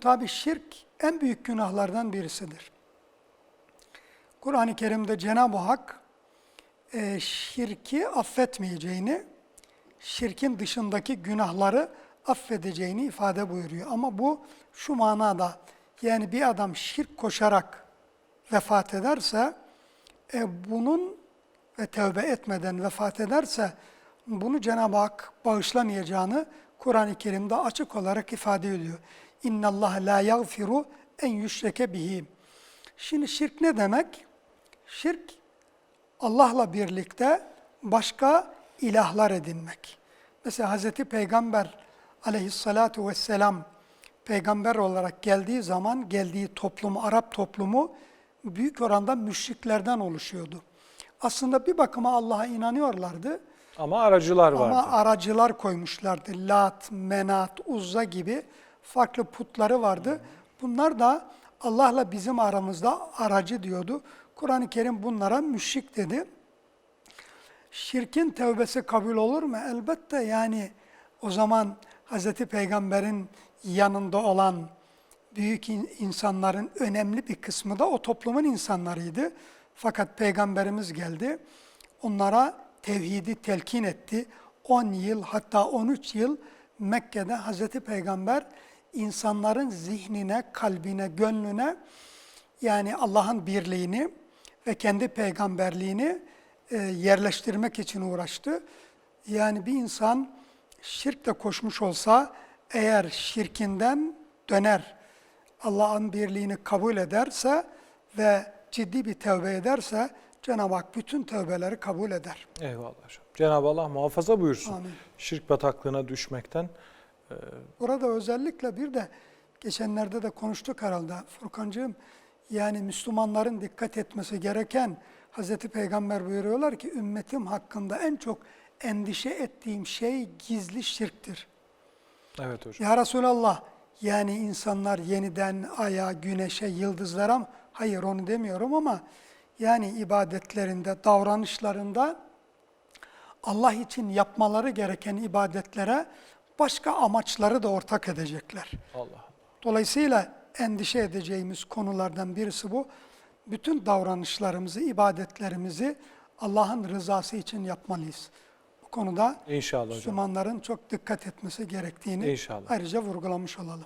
Tabi şirk en büyük günahlardan birisidir. Kur'an-ı Kerim'de Cenab-ı Hak e, şirki affetmeyeceğini, şirkin dışındaki günahları affedeceğini ifade buyuruyor. Ama bu şu manada, yani bir adam şirk koşarak vefat ederse, e, bunun ve tövbe etmeden vefat ederse, bunu Cenab-ı Hak bağışlamayacağını Kur'an-ı Kerim'de açık olarak ifade ediyor. İnna Allah la yaghfiru en yüşreke bihi. Şimdi şirk ne demek? Şirk Allah'la birlikte başka ilahlar edinmek. Mesela Hz. Peygamber aleyhissalatu vesselam peygamber olarak geldiği zaman geldiği toplum, Arap toplumu büyük oranda müşriklerden oluşuyordu. Aslında bir bakıma Allah'a inanıyorlardı Ama aracılar vardı. ama aracılar koymuşlardı. Lat, Menat, Uzza gibi farklı putları vardı. Bunlar da Allah'la bizim aramızda aracı diyordu. Kur'an-ı Kerim bunlara müşrik dedi. Şirkin tevbesi kabul olur mu? Elbette yani o zaman Hz. Peygamber'in yanında olan büyük in- insanların önemli bir kısmı da o toplumun insanlarıydı. Fakat Peygamberimiz geldi. Onlara tevhidi telkin etti. 10 yıl hatta 13 yıl Mekke'de Hz. Peygamber insanların zihnine, kalbine, gönlüne yani Allah'ın birliğini ve kendi peygamberliğini e, yerleştirmek için uğraştı. Yani bir insan şirkle koşmuş olsa eğer şirkinden döner, Allah'ın birliğini kabul ederse ve ciddi bir tövbe ederse Cenab-ı Hak bütün tövbeleri kabul eder. Eyvallah hocam. Cenab-ı Allah muhafaza buyursun. Amin. Şirk bataklığına düşmekten. Burada özellikle bir de geçenlerde de konuştuk herhalde Furkancığım. Yani Müslümanların dikkat etmesi gereken Hazreti Peygamber buyuruyorlar ki ümmetim hakkında en çok endişe ettiğim şey gizli şirktir. Evet hocam. Ya Resulallah yani insanlar yeniden aya, güneşe, yıldızlara? Hayır onu demiyorum ama yani ibadetlerinde, davranışlarında Allah için yapmaları gereken ibadetlere başka amaçları da ortak edecekler. Allah. Dolayısıyla endişe edeceğimiz konulardan birisi bu. Bütün davranışlarımızı, ibadetlerimizi Allah'ın rızası için yapmalıyız. Bu konuda İnşallah hocam. Müslümanların çok dikkat etmesi gerektiğini İnşallah. ayrıca vurgulamış olalım.